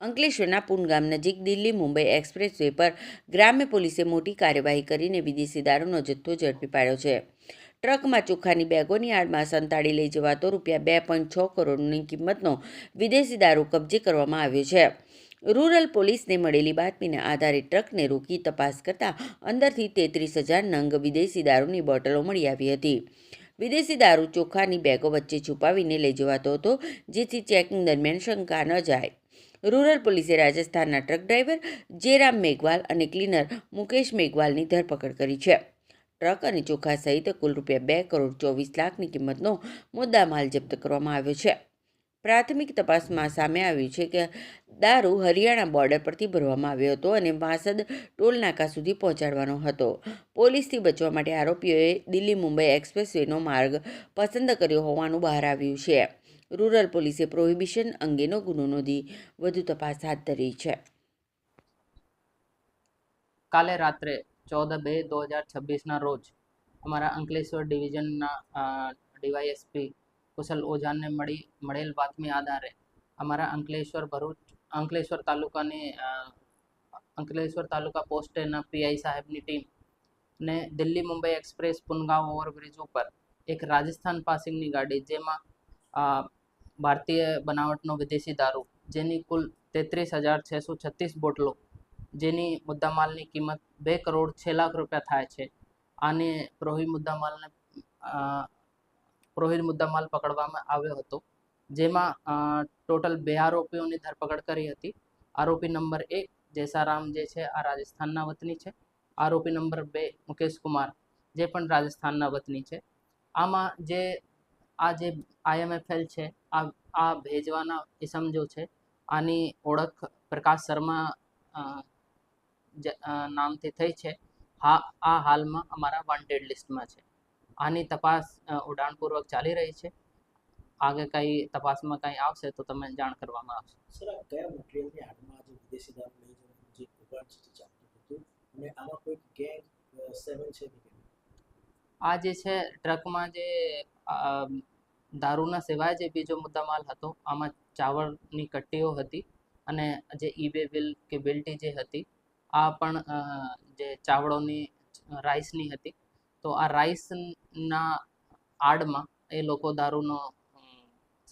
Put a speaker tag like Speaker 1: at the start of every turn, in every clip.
Speaker 1: અંકલેશ્વરના પૂન ગામ નજીક દિલ્હી મુંબઈ એક્સપ્રેસ વે પર ગ્રામ્ય પોલીસે મોટી કાર્યવાહી કરીને વિદેશી દારૂનો જથ્થો ઝડપી પાડ્યો છે. ટ્રકમાં ચોખાની બેગોની આડમાં સંતાડી લઈ જવાતો રૂપિયા બે પોઈન્ટ છ કરોડની કિંમતનો વિદેશી દારૂ કબજે કરવામાં આવ્યો છે. રૂરલ પોલીસને મળેલી બાતમીના આધારે ટ્રકને રોકી તપાસ કરતાં અંદરથી તેત્રીસ હજાર નંગ વિદેશી દારૂની બોટલો મળી આવી હતી. વિદેશી દારૂ ચોખાની બેગો વચ્ચે છુપાવીને લઈ જવાતો હતો, જેથી ચેકિંગ દરમિયાન શંકા ન જાય. રૂરલ પોલીસે રાજસ્થાનના ટ્રક ડ્રાઈવર જેરામ મેઘવાલ અને ક્લીનર મુકેશ મેઘવાલની ધરપકડ કરી છે. ટ્રક અને ચોખા સહિત કુલ રૂપિયા બે કરોડ ચોવીસ લાખની કિંમતનો મુદ્દામાલ જપ્ત કરવામાં આવ્યો છે. પ્રાથમિક તપાસમાં સામે આવ્યું છે કે દારૂ હરિયાણા બોર્ડર પરથી ભરવામાં આવ્યો હતો અને વાસદ ટોલ નાકા સુધી પહોંચાડવાનો હતો. પોલીસથી બચવા માટે આરોપીઓએ દિલ્હી મુંબઈ એક્સપ્રેસવેનો માર્ગ પસંદ કર્યો હોવાનું બહાર આવ્યું છે. રૂરલ પોલીસે પ્રોહિબિશન અંગેનો ગુનો નોંધી વધુ તપાસ હાથ ધરી છે.
Speaker 2: કાલે રાત્રે ચૌદ બે દો હજાર છવ્વીસના રોજ અમારા અંકલેશ્વર ડિવિઝનના ડીવાયએસપી કુશલ ઓઝાને મળી, મળેલ બાતમી આધારે અમારા અંકલેશ્વર ભરૂચ, અંકલેશ્વર તાલુકાની અંકલેશ્વર તાલુકા પોસ્ટેના પીઆઈ સાહેબની ટીમ ને દિલ્હી મુંબઈ એક્સપ્રેસ પુનગાંવ ઓવરબ્રિજ ઉપર એક રાજસ્થાન પાસિંગની ગાડી જેમાં ભારતીય બનાવટનો વિદેશી દારૂ, જેની કુલ તેત્રીસ હજાર છસો છત્રીસ બોટલો, જેની મુદ્દામાલની કિંમત બે કરોડ છ લાખ રૂપિયા થાય છે. આને પ્રોહી મુદ્દામાલને પ્રોહિત મુદ્દામાલ પકડવામાં આવ્યો હતો, જેમાં ટોટલ બે આરોપીઓની ધરપકડ કરી હતી. આરોપી નંબર એક જેસારામ જે છે, આ રાજસ્થાનના વતની છે. આરોપી નંબર બે મુકેશ કુમાર, જે પણ રાજસ્થાનના વતની છે. આમાં જે, આ જે આઈએમએફએલ છે, આ આ ભેજવાના ઇસમ જો છે, આની ઓળખ પ્રકાશ શર્મા નામથી થઈ છે. હા, આ હાલમાં અમારા વોન્ટેડ લિસ્ટમાં છે. આની તપાસ ઉડાણપૂર્વક ચાલી રહી છે. આગળ કઈ તપાસમાં કંઈ આવશે તો તમને જાણ કરવામાં આવશે.
Speaker 3: સર આ કયા મટીરિયલની હાથમાં જે વિદેશી દારૂ લઈ જવાનું જે કૌભાંડ છે તે ચાલતું હતું? અને આમાં કોઈ ગેંગ સેવન છે
Speaker 2: આ જે છે ટ્રકમાં જે દારૂના સિવાય જે બીજો મુદ્દામાલ હતો આમાં ચાવળની કટ્ટીઓ હતી અને જે ઈબે બિલ કે બિલ્ટી જે હતી આ પણ જે ચાવળોની રાઈસની હતી. તો આ રાઈસના આડમાં એ લોકો દારૂનો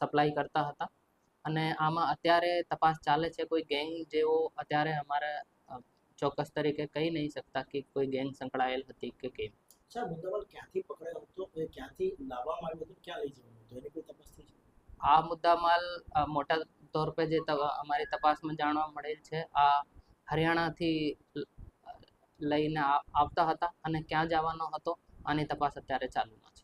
Speaker 2: સપ્લાય કરતા હતા. અને આમાં અત્યારે તપાસ ચાલે છે કોઈ ગેંગ જેવો અત્યારે અમારે ચોક્કસ તરીકે કહી નહીં શકતા કે કોઈ ગેંગ સંકળાયેલ હતી કે કેમ.
Speaker 3: સર મુદ્દામાલ ક્યાંથી પકડાયો હતો? ક્યાંથી લાવવામાં આવ્યો હતો? ક્યાં લઈ જવાનું હતું? એની કોઈ તપાસ થઈ
Speaker 2: આ મુદ્દામાલ મોટા તોર પે જે અમારી તપાસમાં જાણવા મળેલ છે આ હરિયાણાથી લઈને આવતા હતા અને ક્યાં જવાનો હતો આની તપાસ અત્યારે ચાલુમાં છે.